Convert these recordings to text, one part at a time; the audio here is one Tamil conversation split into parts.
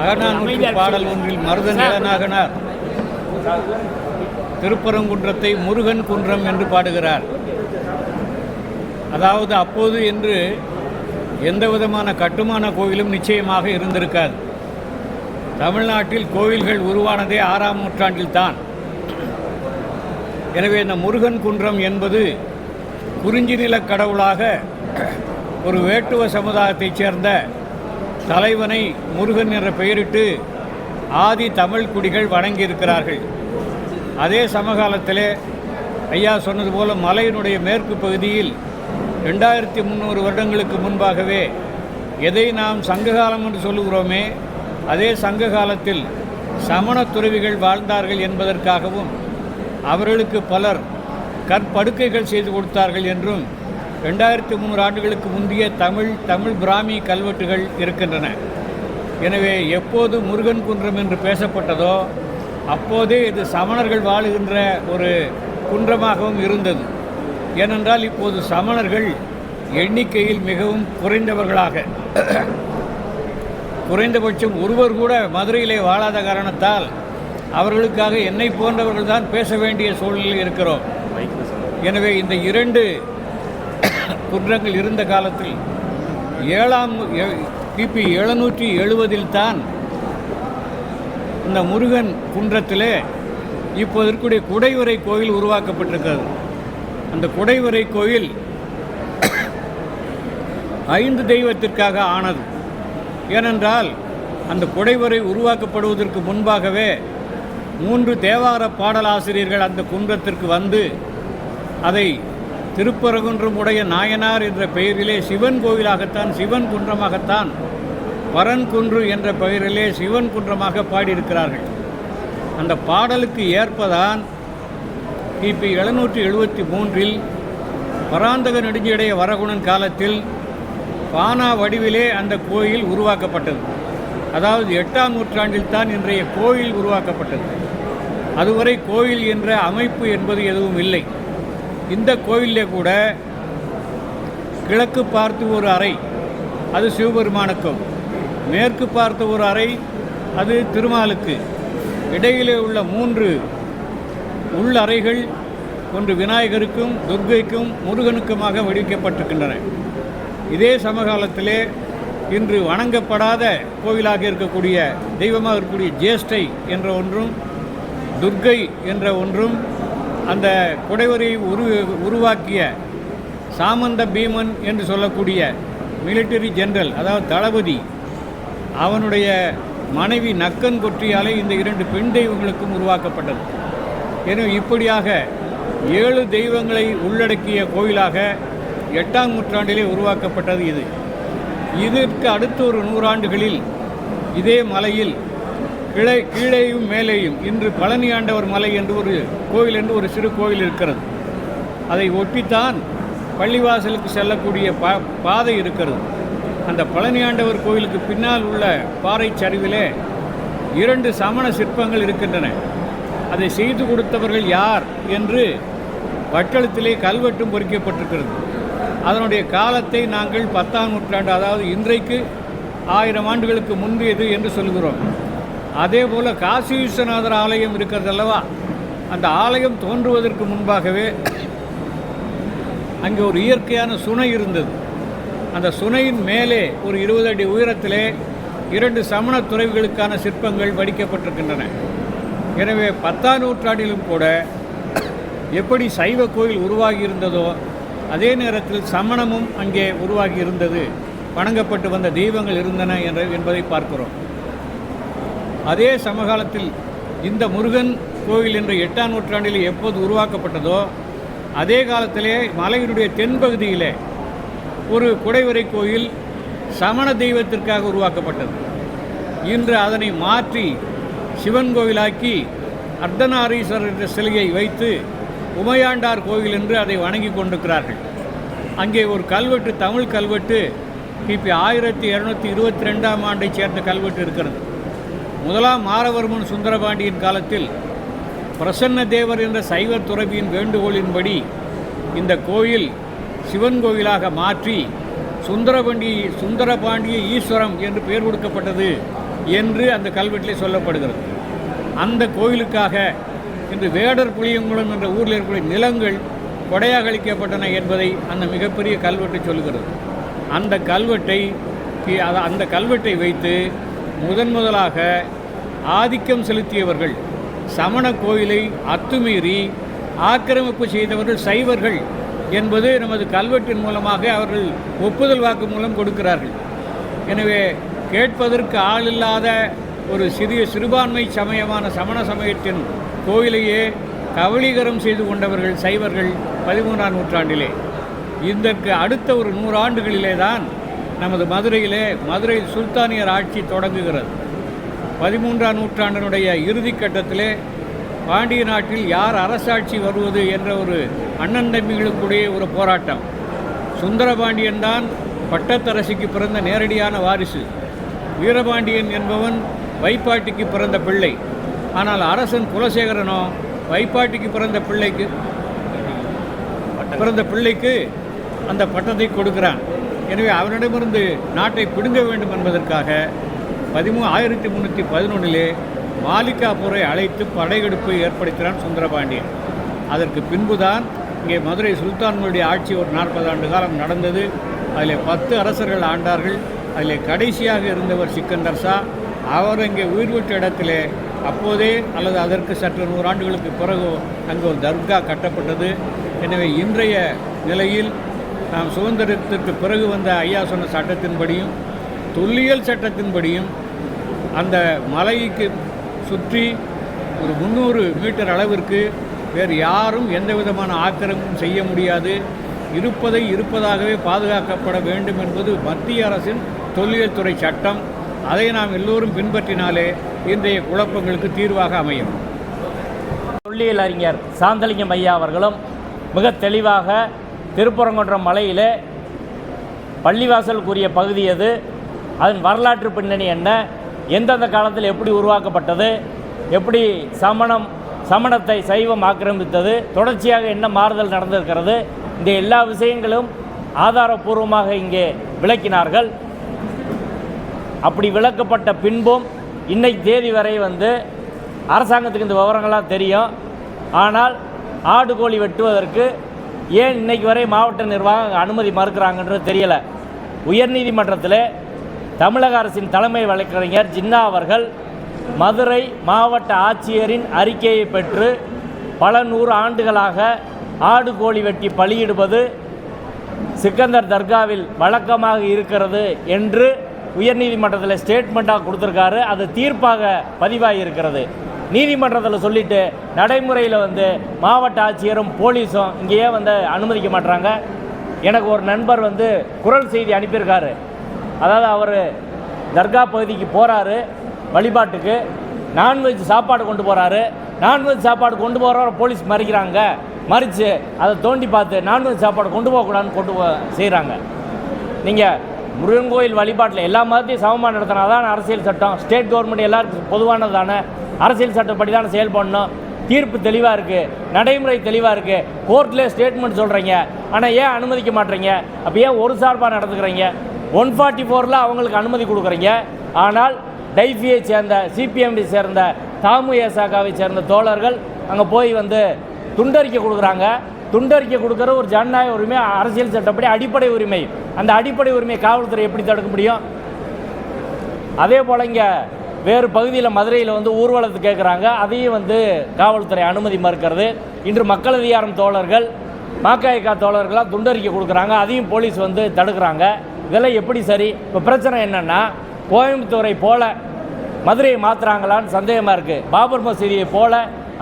அகநானூற்று பாடல் ஒன்றில் மருத இளநாகனார். திருப்பரங்குன்றத்தை முருகன் குன்றம் என்று பாடுகிறார். அதாவது அப்போது என்று எந்த விதமான கட்டுமான கோயிலும் நிச்சயமாக இருந்திருக்காது. தமிழ்நாட்டில் கோவில்கள் உருவானதே ஆறாம் நூற்றாண்டில்தான் எனவே இந்த முருகன் குன்றம் என்பது குறிஞ்சி நிலக் கடவுளாக ஒரு வேட்டுவ சமுதாயத்தைச் சேர்ந்த தலைவனை முருகன் என்ற பெயரிட்டு ஆதி தமிழ் குடிகள் வணங்கியிருக்கிறார்கள். அதே சமகாலத்திலே ஐயா சொன்னது போல மலையினுடைய மேற்கு பகுதியில் ரெண்டாயிரத்தி முந்நூறு வருடங்களுக்கு முன்பாகவே எதை நாம் சங்ககாலம் என்று சொல்லுகிறோமே அதே சங்க காலத்தில் சமண துறவிகள் வாழ்ந்தார்கள் என்பதற்காகவும் அவர்களுக்கு பலர் கற்படுக்கைகள் செய்து கொடுத்தார்கள் என்றும் ரெண்டாயிரத்தி முந்நூறு ஆண்டுகளுக்கு முந்தைய தமிழ் தமிழ் பிராமி கல்வெட்டுகள் இருக்கின்றன. எனவே எப்போது முருகன் குன்றம் என்று பேசப்பட்டதோ அப்போதே இது சமணர்கள் வாழுகின்ற ஒரு குன்றமாகவும் இருந்தது. ஏனென்றால் இப்போது சமணர்கள் எண்ணிக்கையில் மிகவும் குறைந்தவர்களாக. குறைந்தபட்சம் ஒருவர் கூட மதுரையிலே வாழாத காரணத்தால் அவர்களுக்காக என்னை போன்றவர்கள் தான் பேச வேண்டிய சூழ்நிலையில் இருக்கிறோம். எனவே இந்த இரண்டு குன்றங்கள் இருந்த காலத்தில் ஏழாம் எ- கிபி எழுநூற்றி எழுபதில் தான் இந்த முருகன் குன்றத்திலே இப்போது இருக்கக்கூடிய குடைவரை கோயில் உருவாக்கப்பட்டிருக்கிறது. அந்த குடைவரை கோயில் ஐந்து தெய்வத்திற்காக ஆனது. ஏனென்றால் அந்த குடைவரை உருவாக்கப்படுவதற்கு முன்பாகவே மூன்று தேவார பாடலாசிரியர்கள் அந்த குன்றத்திற்கு வந்து அதை திருப்பரங்குன்றம் உடைய நாயனார் என்ற பெயரிலே சிவன் கோவிலாகத்தான் சிவன் குன்றமாகத்தான் பரன்குன்று என்ற பெயரிலே சிவன் குன்றமாக பாடியிருக்கிறார்கள். அந்த பாடலுக்கு ஏற்பதான் கிபி எழுநூற்றி எழுபத்தி மூன்றில் பராந்தக நெடுஞ்சியடைய வரகுணன் காலத்தில் பானா வடிவிலே அந்த கோயில் உருவாக்கப்பட்டது. அதாவது எட்டாம் நூற்றாண்டில் தான் இன்றைய கோயில் உருவாக்கப்பட்டது. அதுவரை கோயில் என்ற அமைப்பு என்பது எதுவும் இல்லை. இந்த கோயிலே கூட கிழக்கு பார்த்து ஒரு அறை அது சிவபெருமானுக்கும். மேற்கு பார்த்த ஒரு அறை அது திருமாலுக்கு. இடையிலே உள்ள மூன்று உள் அறைகள் ஒன்று விநாயகருக்கும் துர்க்கைக்கும் முருகனுக்குமாக வடிவமைக்கப்பட்டிருக்கின்றன இதே சமகாலத்திலே இன்று வணங்கப்படாத கோவிலாக இருக்கக்கூடிய தெய்வமாக இருக்கக்கூடிய ஜேஷ்டை என்ற ஒன்றும் துர்க்கை என்ற ஒன்றும் அந்த குடைவரை உரு உருவாக்கிய சாமந்த பீமன் என்று சொல்லக்கூடிய மிலிட்டரி ஜெனரல் அதாவது தளபதி அவனுடைய மனைவி நக்கன் கொற்றியாலே இந்த இரண்டு பெண் தெய்வங்களுக்கும் உருவாக்கப்பட்டது. எனவே இப்படியாக ஏழு தெய்வங்களை உள்ளடக்கிய கோயிலாக எட்டாம் நூற்றாண்டிலே உருவாக்கப்பட்டது இது. இதற்கு அடுத்த ஒரு நூறாண்டுகளில் இதே மலையில் கிளை கீழேயும் மேலேயும் இன்று பழனி ஆண்டவர் மலை என்று ஒரு கோயில் என்று ஒரு சிறு கோயில் இருக்கிறது. அதை ஒட்டித்தான் பள்ளிவாசலுக்கு செல்லக்கூடிய பா பாதை இருக்கிறது. அந்த பழனி ஆண்டவர் கோயிலுக்கு பின்னால் உள்ள பாறை சரிவிலே இரண்டு சமண சிற்பங்கள் இருக்கின்றன. அதை செய்து கொடுத்தவர்கள் யார் என்று வட்டெழுத்திலே கல்வெட்டும் பொறிக்கப்பட்டிருக்கிறது. அதனுடைய காலத்தை நாங்கள் பத்தாம் நூற்றாண்டு அதாவது இன்றைக்கு ஆயிரம் ஆண்டுகளுக்கு முந்தையது என்று சொல்கிறோம். அதே போல் காசி விஸ்வநாதர் ஆலயம் இருக்கிறது அல்லவா? அந்த ஆலயம் தோன்றுவதற்கு முன்பாகவே அங்கே ஒரு இயற்கையான சுனை இருந்தது. அந்த சுனையின் மேலே ஒரு இருபது அடி உயரத்திலே இரண்டு சமண துறைவுகளுக்கான சிற்பங்கள் வடிக்கப்பட்டிருக்கின்றன. எனவே பத்தாம் நூற்றாண்டிலும் கூட எப்படி சைவ கோயில் உருவாகி இருந்ததோ அதே நேரத்தில் சமணமும் அங்கே உருவாகி இருந்தது வணங்கப்பட்டு வந்த தெய்வங்கள் இருந்தன என்ற என்பதை பார்க்கிறோம். அதே சமகாலத்தில் இந்த முருகன் கோவில் என்ற எட்டாம் நூற்றாண்டில் எப்போது உருவாக்கப்பட்டதோ அதே காலத்திலே மலையினுடைய தென்பகுதியிலே ஒரு குடைவரை கோயில் சமண தெய்வத்திற்காக உருவாக்கப்பட்டது. இன்று அதனை மாற்றி சிவன் கோவிலாக்கி அர்த்தநாரீஸ்வரர் என்ற சிலையை வைத்து உமையாண்டார் கோவில் என்று அதை வணங்கி கொண்டிருக்கிறார்கள். அங்கே ஒரு கல்வெட்டு தமிழ் கல்வெட்டு கிபி ஆயிரத்தி இரநூத்தி இருபத்தி ரெண்டாம் ஆண்டைச் சேர்ந்த கல்வெட்டு இருக்கிறது. முதலாம் மாரவர்மன் சுந்தரபாண்டியின் காலத்தில் பிரசன்ன தேவர் என்ற சைவ துறவியின் வேண்டுகோளின்படி இந்த கோயில் சிவன் கோயிலாக மாற்றி சுந்தரபண்டி சுந்தரபாண்டிய ஈஸ்வரம் என்று பெயர் கொடுக்கப்பட்டது என்று அந்த கல்வெட்டிலே சொல்லப்படுகிறது. அந்த கோயிலுக்காக இன்று வேடர் புளியங்குளம் என்ற ஊரில் இருக்கக்கூடிய நிலங்கள் கொடையாக அளிக்கப்பட்டன என்பதை அந்த மிகப்பெரிய கல்வெட்டு சொல்கிறது. அந்த கல்வெட்டை அந்த கல்வெட்டை வைத்து முதன் முதலாக ஆதிக்கம் செலுத்தியவர்கள் சமண கோயிலை அத்துமீறி ஆக்கிரமிப்பு செய்தவர்கள் சைவர்கள் என்பது நமது கல்வெட்டின் மூலமாக அவர்கள் ஒப்புதல் வாக்கு மூலம் கொடுக்கிறார்கள். எனவே கேட்பதற்கு ஆள் இல்லாத ஒரு சிறிய சிறுபான்மை சமயமான சமண சமயத்தின் கோயிலையே கவலீகரம் செய்து கொண்டவர்கள் சைவர்கள் பதிமூன்றாம் நூற்றாண்டிலே. இதற்கு அடுத்த ஒரு நூறு ஆண்டுகளிலே தான் நமது மதுரையிலே மதுரை சுல்தானியர் ஆட்சி தொடங்குகிறது. பதிமூன்றாம் நூற்றாண்டினுடைய இறுதிக்கட்டத்திலே பாண்டிய நாட்டில் யார் அரசாட்சி வருவது என்ற ஒரு அண்ணன் தம்பிகளுக்குடைய ஒரு போராட்டம். சுந்தரபாண்டியன் தான் பட்டத்தரசிக்கு பிறந்த நேரடியான வாரிசு. வீரபாண்டியன் என்பவன் வைப்பாட்டிக்கு பிறந்த பிள்ளை. ஆனால் அரசன் குலசேகரனோ வைப்பாட்டிக்கு பிறந்த பிள்ளைக்கு பிறந்த பிள்ளைக்கு அந்த பட்டத்தை கொடுக்கிறான். எனவே அவனிடமிருந்து நாட்டை பிடுங்க வேண்டும் என்பதற்காக பதிமூ ஆயிரத்தி முந்நூற்றி பதினொன்றிலே மாலிகாபூரை அழைத்து படையெடுப்பை ஏற்படுத்தினான் சுந்தரபாண்டியன். அதற்கு பின்புதான் இங்கே மதுரை சுல்தான்களுடைய ஆட்சி ஒரு நாற்பது ஆண்டு காலம் நடந்தது. அதில் பத்து அரசர்கள் ஆண்டார்கள். அதில் கடைசியாக இருந்தவர் சிக்கந்தர் ஷா. அவர் அங்கே உயிர் விட்ட இடத்திலே அப்போதே அல்லது அதற்கு சற்று நூறாண்டுகளுக்கு பிறகு அங்கே ஒரு தர்கா கட்டப்பட்டது. எனவே இன்றைய நிலையில் நாம் சுதந்திரத்திற்கு பிறகு வந்த ஐயா சொன்ன சட்டத்தின்படியும் தொல்லியல் சட்டத்தின்படியும் அந்த மலைக்கு சுற்றி ஒரு முந்நூறு மீட்டர் அளவிற்கு வேறு யாரும் எந்த விதமான ஆக்கிரமும் செய்ய முடியாது. இருப்பதை இருப்பதாகவே பாதுகாக்கப்பட வேண்டும் என்பது மத்திய அரசின் தொல்லியல் துறை சட்டம். அதை நாம் எல்லோரும் பின்பற்றினாலே இன்றைய குழப்பங்களுக்கு தீர்வாக அமையும். தொல்லியல் அறிஞர் சாந்தலிங்கம் ஐயா அவர்களும் மிக தெளிவாக திருப்பரங்குன்றம் மலையிலே பள்ளிவாசல் கூறிய பகுதி எது? அதன் வரலாற்று பின்னணி என்ன? எந்தெந்த காலத்தில் எப்படி உருவாக்கப்பட்டது எப்படி சமணம் சமணத்தை சைவம் ஆக்கிரமித்தது தொடர்ச்சியாக என்ன மாறுதல் நடந்திருக்கிறது இந்த எல்லா விஷயங்களும் ஆதாரபூர்வமாக இங்கே விளக்கினார்கள். அப்படி விளக்கப்பட்ட பின்பும் இன்னைக்கு தேதி வரை வந்து அரசாங்கத்துக்கு இந்த விவரங்கள்லாம் தெரியும். ஆனால் ஆடு கோழி வெட்டுவதற்கு ஏன் இன்னைக்கு வரை மாவட்ட நிர்வாகம் அனுமதி மறுக்கிறாங்கன்றது தெரியலை. உயர்நீதிமன்றத்தில் தமிழக அரசின் தலைமை வழக்கறிஞர் ஜின்னா அவர்கள் மதுரை மாவட்ட ஆட்சியரின் அறிக்கையை பெற்று பல நூறு ஆண்டுகளாக ஆடு கோழி வெட்டி பலியிடுவது சிக்கந்தர் தர்காவில் வழக்கமாக இருக்கிறது என்று உயர்நீதிமன்றத்தில் ஸ்டேட்மெண்ட்டாக கொடுத்துருக்காரு. அது தீர்ப்பாக பதிவாகி இருக்கிறது நீதிமன்றத்தில் சொல்லிட்டு நடைமுறையில் வந்து மாவட்ட ஆட்சியரும் போலீஸும் இங்கேயே வந்து அனுமதிக்க மாட்றாங்க. எனக்கு ஒரு நண்பர் வந்து குரல் செய்தி அனுப்பியிருக்காரு. அதாவது அவர் தர்கா பகுதிக்கு போகிறாரு வழிபாட்டுக்கு. நான்வெஜ் சாப்பாடு கொண்டு போகிறாரு நான்வெஜ் சாப்பாடு கொண்டு போகிற போலீஸ் மறிக்கிறாங்க. மறித்து அதை தோண்டி பார்த்து நான்வெஜ் சாப்பாடு கொண்டு போகக்கூடாதுன்னு கொண்டு போ செய்கிறாங்க நீங்கள் முருகன் கோயில் வழிபாட்டில் எல்லா மதத்தையும் சமமாக நடத்தினா தான் அரசியல் சட்டம். ஸ்டேட் கவர்மெண்ட் எல்லாருக்கும் பொதுவானது தானே. அரசியல் சட்டப்படி தானே செயல்படணும் தீர்ப்பு தெளிவாக இருக்குது நடைமுறை தெளிவாக இருக்குது கோர்ட்டில் ஸ்டேட்மெண்ட் சொல்கிறீங்க ஆனால் ஏன் அனுமதிக்க மாட்டேறீங்க அப்போ ஏன் ஒரு சார்பாக நடந்துக்கிறீங்க? ஒன் ஃபார்ட்டி ஃபோரில் அவங்களுக்கு அனுமதி கொடுக்குறீங்க. ஆனால் டைஃபியை சேர்ந்த சிபிஎம்டி சேர்ந்த தாமு ஏசாக்காவை சேர்ந்த தோழர்கள் அங்கே போய் வந்து துண்டறிக்கை கொடுக்குறாங்க. துண்டறிக்கை கொடுக்குற ஒரு ஜனநாயக உரிமை அரசியல் சட்டப்படி அடிப்படை உரிமை. அந்த அடிப்படை உரிமையை காவல்துறை எப்படி தடுக்க முடியும்? அதே போல் இங்கே வேறு பகுதியில் மதுரையில் வந்து ஊர்வலத்து கேட்குறாங்க அதையும் வந்து காவல்துறை அனுமதி மறுக்கிறது. இன்று மக்கள் அதிகாரம் தோழர்கள் மாக்காய்க்கா தோழர்களாக துண்டறிக்கை கொடுக்குறாங்க. அதையும் போலீஸ் வந்து தடுக்கிறாங்க. இதெல்லாம் எப்படி சரி? இப்போ பிரச்சனை என்னென்னா கோயம்புத்தூரை போல மதுரையை மாற்றுறாங்களான்னு சந்தேகமாக இருக்குது பாபர் மசூதியை போல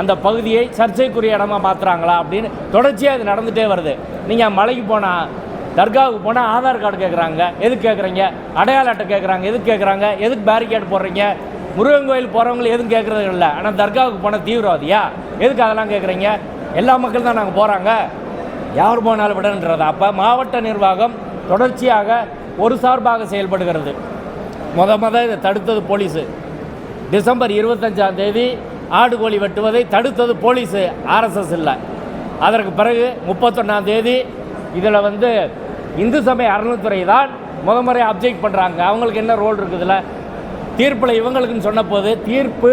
அந்த பகுதியை சர்ச்சைக்குரிய இடமா மாற்றுறாங்களா அப்படின்னு தொடர்ச்சியாக இது நடந்துகிட்டே வருது. நீங்கள் மலைக்கு போனால் தர்காவுக்கு போனால் ஆதார் கார்டு கேட்குறாங்க எதுக்கு கேட்குறீங்க அடையாள அட்டை கேட்குறாங்க எதுக்கு கேட்குறாங்க எதுக்கு பேரிகேட் போடுறீங்க? முருகன் கோயில் போகிறவங்களும் எதுவும் கேட்குறது இல்லை. ஆனால் தர்காவுக்கு போனால் தீவிரவாதியா? எதுக்கு அதெல்லாம் கேட்குறீங்க எல்லா மக்கள் தான் நாங்கள் போகிறாங்க யார் போனாலும் விடன்றதா? அப்போ மாவட்ட நிர்வாகம் தொடர்ச்சியாக ஒரு சார்பாக செயல்படுகிறது. முத முத இதை தடுத்தது போலீஸு. டிசம்பர் இருபத்தஞ்சாம் தேதி ஆடு கோழி வெட்டுவதை தடுத்தது போலீஸு ஆர்எஸ்எஸ் இல்லை. அதற்கு பிறகு முப்பத்தொன்னாம் தேதி இதில் வந்து இந்து சமய அறநிலைத்துறை தான் முத முறை அப்ஜெக்ட் பண்ணுறாங்க அவங்களுக்கு என்ன ரோல் இருக்குதுல்ல தீர்ப்பில் இவங்களுக்குன்னு சொன்னபோது தீர்ப்பு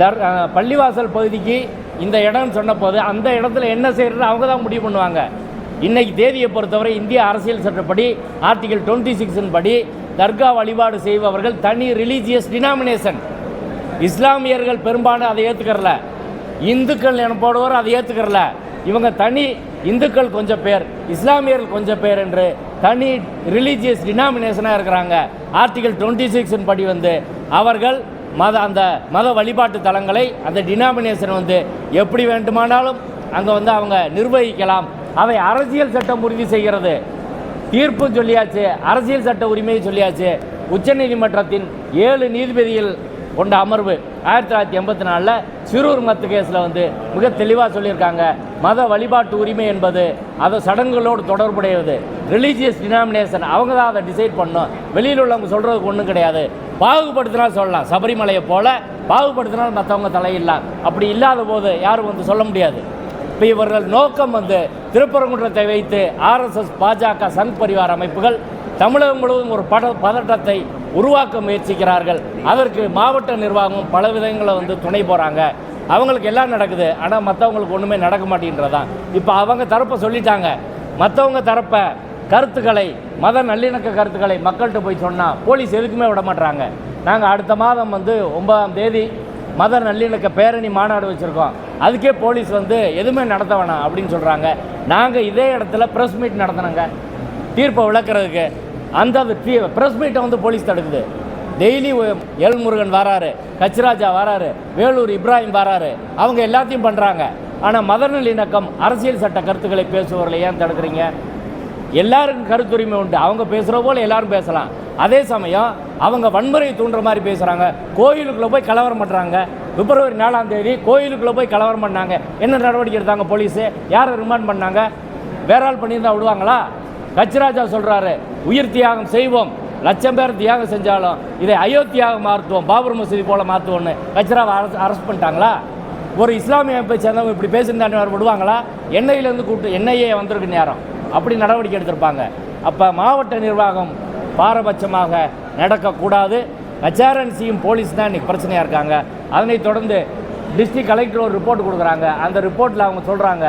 தர் பள்ளிவாசல் பகுதிக்கு இந்த இடம்னு சொன்னபோது அந்த இடத்துல என்ன செய்யறது அவங்க தான் முடிவு பண்ணுவாங்க. இன்றைக்கு தேதியை பொறுத்தவரை இந்திய அரசியல் சட்டப்படி ஆர்டிகல் டுவெண்ட்டி சிக்ஸின் படி தர்கா வழிபாடு செய்பவர்கள் தனி ரிலீஜியஸ் டினாமினேஷன் இஸ்லாமியர்கள் பெரும்பாலும் அதை ஏற்றுக்கறல இந்துக்கள் எனப்படுவோர் அதை ஏற்றுக்கறல இவங்க தனி இந்துக்கள் கொஞ்சம் பேர் இஸ்லாமியர்கள் கொஞ்சம் பேர் என்று தனி ரிலீஜியஸ் டினாமினேஷனாக இருக்கிறாங்க. ஆர்டிகல் டுவெண்ட்டி சிக்ஸின் படி வந்து அவர்கள் மத அந்த மத வழிபாட்டு தலங்களை அந்த டினாமினேஷன் வந்து எப்படி வேண்டுமானாலும் அங்கே வந்து அவங்க நிர்வகிக்கலாம். அதை அரசியல் சட்டம் உறுதி செய்கிறது. தீர்ப்பு சொல்லியாச்சு அரசியல் சட்ட உரிமையை சொல்லியாச்சு. உச்சநீதிமன்றத்தின் ஏழு நீதிபதிகள் கொண்ட அமர்வு ஆயிரத்தி தொள்ளாயிரத்தி எண்பத்தி நாலில் சிறூர் மத்து கேஸில் வந்து மிக தெளிவாக சொல்லியிருக்காங்க. மத வழிபாட்டு உரிமை என்பது அது சடங்குகளோடு தொடர்புடையது. ரிலீஜியஸ் டினாமினேஷன் அவங்க தான் அதை டிசைட் பண்ணும் வெளியில் உள்ளவங்க சொல்கிறதுக்கு ஒன்றும் கிடையாது. பாகுபடுத்தினால் சொல்லலாம். சபரிமலையை போல பாகுபடுத்தினால் மற்றவங்க தலையில்லாம் அப்படி இல்லாத போது யாரும் வந்து சொல்ல முடியாது. இப்போ இவர்கள் நோக்கம் வந்து திருப்பரங்குன்றத்தை வைத்து ஆர்எஸ்எஸ் பாஜக சங் பரிவார் அமைப்புகள் தமிழகம் முழுவதும் ஒரு பட பதட்டத்தை உருவாக்க முயற்சிக்கிறார்கள். அதற்கு மாவட்ட நிர்வாகம் பல விதங்களை வந்து துணை போகிறாங்க அவங்களுக்கு எல்லாம் நடக்குது. ஆனால் மற்றவங்களுக்கு ஒன்றுமே நடக்க மாட்டேன்றதான் இப்போ அவங்க தரப்பை சொல்லிட்டாங்க. மற்றவங்க தரப்பை கருத்துக்களை மத நல்லிணக்க கருத்துக்களை மக்கள்கிட்ட போய் சொன்னால் போலீஸ் எதுக்குமே விட மாட்டாங்க நாங்கள் அடுத்த மாதம் வந்து ஒன்பதாம் தேதி மத நல்லிணக்க பேரணி மாநாடு வச்சுருக்கோம். அதுக்கே போலீஸ் வந்து எதுவுமே நடத்த வேணாம் அப்படின்னு சொல்கிறாங்க நாங்கள் இதே இடத்துல ப்ரெஸ் மீட் நடத்தினோங்க தீர்ப்பை விளக்குறதுக்கு. அந்த ப்ரெஸ் மீட்டை வந்து போலீஸ் தடுக்குது. டெய்லி எல்முருகன் வராரு கச்சிராஜா வராரு வேலூர் இப்ராஹிம் வராரு அவங்க எல்லாத்தையும் பண்ணுறாங்க ஆனால் மத நல்லிணக்கம் அரசியல் சட்ட கருத்துக்களை பேசுபவர்களை ஏன் தடுக்கிறீங்க? எல்லாருக்கும் கருத்துரிமை உண்டு. அவங்க பேசுகிற போல் எல்லாரும் பேசலாம். அதே சமயம் அவங்க வன்முறையை தூண்டுற மாதிரி பேசுகிறாங்க கோயிலுக்குள்ளே போய் கலவரம் பண்ணுறாங்க பிப்ரவரி நாலாம் தேதி கோயிலுக்குள்ளே போய் கலவரம் பண்ணாங்க. என்ன நடவடிக்கை எடுத்தாங்க போலீஸு? யாரை ரிமாண்ட் பண்ணாங்க? வேற ஆள் பண்ணியிருந்தா விடுவாங்களா? கச்சிராஜா சொல்கிறாரு உயிர் தியாகம் செய்வோம். லட்சம் பேர் தியாகம் செஞ்சாலும் இதை அயோத்தியாக மாற்றுவோம். பாபர் மசூதி போல் மாற்றுவோம்னு கச்சிராவை அரெஸ்ட் பண்ணிட்டாங்களா? ஒரு இஸ்லாமிய அமைப்பை சேர்ந்தவங்க இப்படி பேசியிருந்தாங்க விடுவாங்களா? எண்ணெயிலேருந்து கூப்பிட்டு எண்ணெயே வந்திருக்கு நேரம் அப்படி நடவடிக்கை எடுத்திருப்பாங்க. அப்போ மாவட்ட நிர்வாகம் பாரபட்சமாக நடக்கக்கூடாது. ஹெச்ஆர்என்சியும் போலீஸ் தான் இன்றைக்கி பிரச்சனையாக இருக்காங்க. அதனைத் தொடர்ந்து டிஸ்ட்ரிக்ட் கலெக்டர் ஒரு ரிப்போர்ட் கொடுக்குறாங்க. அந்த ரிப்போர்ட்டில் அவங்க சொல்கிறாங்க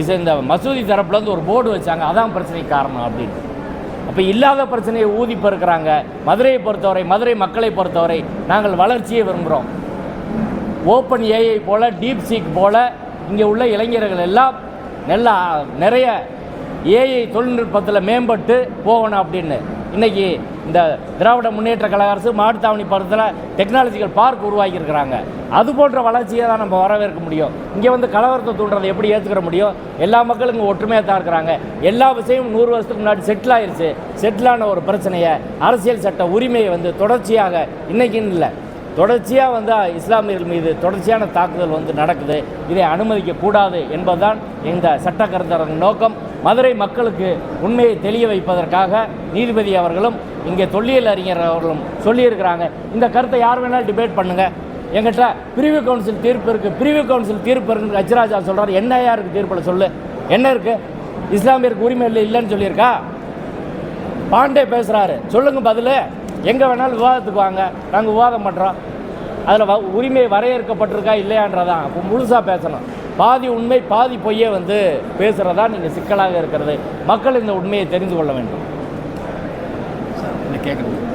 இது இந்த மசூதி தரப்புலேருந்து ஒரு போர்டு வச்சாங்க. அதான் பிரச்சனைக்கு காரணம் அப்படின்னு. அப்போ இல்லாத பிரச்சனையை ஊதி பெருக்கிறாங்க. மதுரையை பொறுத்தவரை மதுரை மக்களை பொறுத்தவரை நாங்கள் வளர்ச்சியை விரும்புகிறோம் ஓப்பன் ஏஐ போல் டீப் சீக் போல் இங்கே உள்ள இளைஞர்கள் எல்லாம் நல்ல நிறைய ஏஐ தொழில்நுட்பத்தில் மேம்பட்டு போகணும் அப்படின்னு. இன்னைக்கு இந்த திராவிட முன்னேற்ற கழக அரசு மாட்டுத்தாவணி படத்தில் டெக்னாலஜிக்கல் பார்க் உருவாக்கியிருக்கிறாங்க. அது போன்ற வளர்ச்சியை தான் நம்ம வரவேற்க முடியும். இங்கே வந்து கலவரத்தை தூண்டுறதை எப்படி ஏற்றுக்கிற முடியும்? எல்லா மக்களும் இங்கே ஒற்றுமையாக தான் இருக்கிறாங்க. எல்லா விஷயமும் நூறு வருஷத்துக்கு முன்னாடி செட்டில் ஆயிடுச்சு செட்டிலான ஒரு பிரச்சனையை அரசியல் சட்ட உரிமையை வந்து தொடர்ச்சியாக இன்றைக்கின்னு இல்லை. தொடர்ச்சியாக வந்து இஸ்லாமியர்கள் மீது தொடர்ச்சியான தாக்குதல் வந்து நடக்குது. இதை அனுமதிக்கக்கூடாது என்பதுதான் இந்த சட்ட கருத்தரங்கின் நோக்கம். மதுரை மக்களுக்கு உண்மையை தெளிய வைப்பதற்காக நீதிபதி அவர்களும் இங்கே தொல்லியல் அறிஞர் அவர்களும் சொல்லியிருக்கிறாங்க. இந்த கருத்தை யார் வேணாலும் டிபேட் பண்ணுங்க. எங்கிட்ட பிரிவு கவுன்சில் தீர்ப்பு இருக்குது பிரிவு கவுன்சில் தீர்ப்பு இருக்குன்னு அஜ்ராஜா சொல்கிறார் என்ன யாருக்கு தீர்ப்பில் சொல்லு. என்ன இருக்குது இஸ்லாமியருக்கு உரிமை இல்லை இல்லைன்னு சொல்லியிருக்கா? பாண்டே பேசுகிறாரு சொல்லுங்க பதில். எங்கே வேணாலும் விவாதத்துக்கு வாங்க. நாங்கள் விவாதம் பண்ணுறோம் அதில் வ உரிமை வரையறுக்கப்பட்டிருக்கா இல்லையான்றதான். முழுசாக பேசணும். பாதி உண்மை பாதி பொய்யே வந்து பேசுகிறதா நீங்கள் சிக்கலாக இருக்கிறது. மக்கள் இந்த உண்மையை தெரிந்து கொள்ள வேண்டும். என்ன கேட்குறது